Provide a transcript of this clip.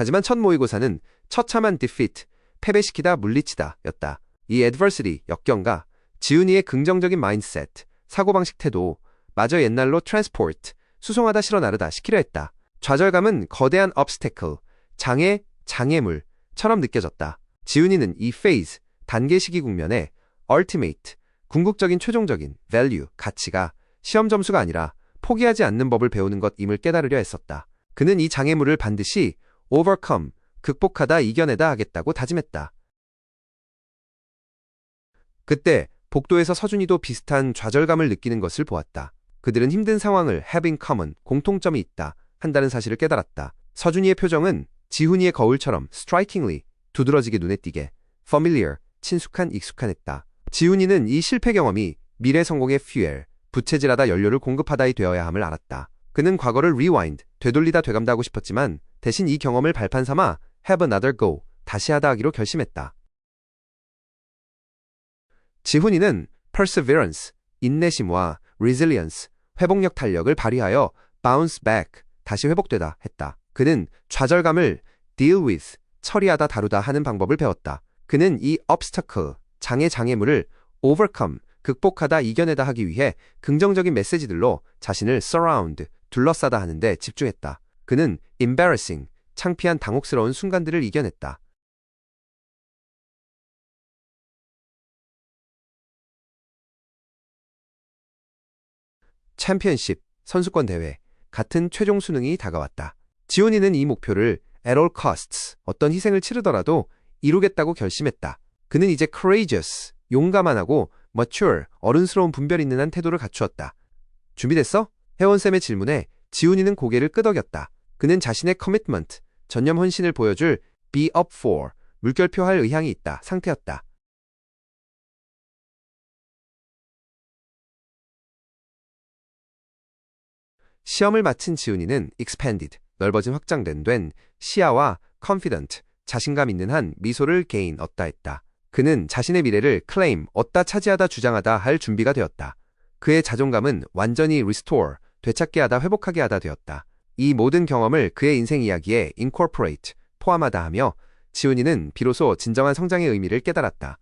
하지만 첫 모의고사는 처참한 defeat, 패배시키다 물리치다 였다. 이 adversity, 역경과 지훈이의 긍정적인 마인드셋, 사고방식 태도, 마저 옛날로 transport, 수송하다 실어 나르다 시키려 했다. 좌절감은 거대한 obstacle, 장애, 장애물처럼 느껴졌다. 지훈이는 이 phase, 단계 시기 국면에 ultimate, 궁극적인 최종적인 value, 가치가 시험 점수가 아니라 포기하지 않는 법을 배우는 것임을 깨달으려 했었다. 그는 이 장애물을 반드시 overcome, 극복하다 이겨내다 하겠다고 다짐했다. 그때 복도에서 서준이도 비슷한 좌절감을 느끼는 것을 보았다. 그들은 힘든 상황을 having common, 공통점이 있다 한다는 사실을 깨달았다. 서준이의 표정은 지훈이의 거울처럼 strikingly, 두드러지게 눈에 띄게 familiar, 친숙한 익숙한했다. 지훈이는 이 실패 경험이 미래 성공의 fuel, 부채질하다 연료를 공급하다이 되어야 함을 알았다. 그는 과거를 rewind, 되돌리다 되감다하고 싶었지만 대신 이 경험을 발판 삼아 have another go, 다시 하다 하기로 결심했다. 지훈이는 perseverance, 인내심과 resilience, 회복력 탄력을 발휘하여 bounce back, 다시 회복되다 했다. 그는 좌절감을 deal with, 처리하다 다루다 하는 방법을 배웠다. 그는 이 obstacle, 장애 장애물을 overcome, 극복하다 이겨내다 하기 위해 긍정적인 메시지들로 자신을 surround, 둘러싸다 하는데 집중했다. 그는 embarrassing, 창피한 당혹스러운 순간들을 이겨냈다. 챔피언십, 선수권 대회, 같은 최종 수능이 다가왔다. 지훈이는 이 목표를 at all costs, 어떤 희생을 치르더라도 이루겠다고 결심했다. 그는 이제 courageous, 용감한 하고 mature, 어른스러운 분별 있는 한 태도를 갖추었다. 준비됐어? 회원쌤의 질문에 지훈이는 고개를 끄덕였다. 그는 자신의 commitment, 전념 헌신을 보여줄 be up for, 물결표할 의향이 있다 상태였다. 시험을 마친 지훈이는 expanded, 넓어진 확장된 된 시야와 confident, 자신감 있는 한 미소를 개인 얻다 했다. 그는 자신의 미래를 claim, 얻다 차지하다 주장하다 할 준비가 되었다. 그의 자존감은 완전히 restore, 되찾게 하다 회복하게 하다 되었다. 이 모든 경험을 그의 인생 이야기에 incorporate, 포함하다 하며 지훈이는 비로소 진정한 성장의 의미를 깨달았다.